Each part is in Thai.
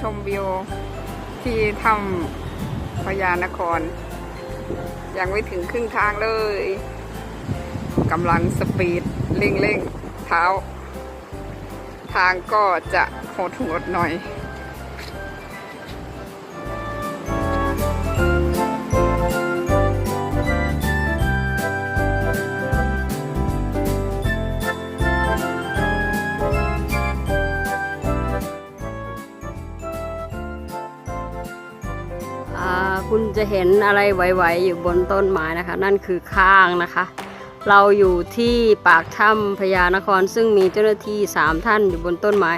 ชมวิวที่ถ้ำพญานคร ยังไม่ถึงครึ่งทางเลยกำลังสปีดเร่งเร่งๆเท้า ทางก็จะโหดหดหน่อย คุณจะเห็นอะไรไหวๆอยู่บนต้นไม้นะคะ นั่นคือข้างนะคะ เราอยู่ที่ปากถ้ำพญานครซึ่งมีเจ้าหน้าที่สามท่านอยู่บนต้นไม้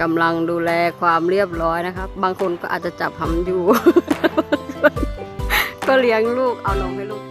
กำลังดูแลความเรียบร้อยนะครับ บางคนก็อาจจะจับหำอยู่ ก็เลี้ยงลูกเอานมให้ลูก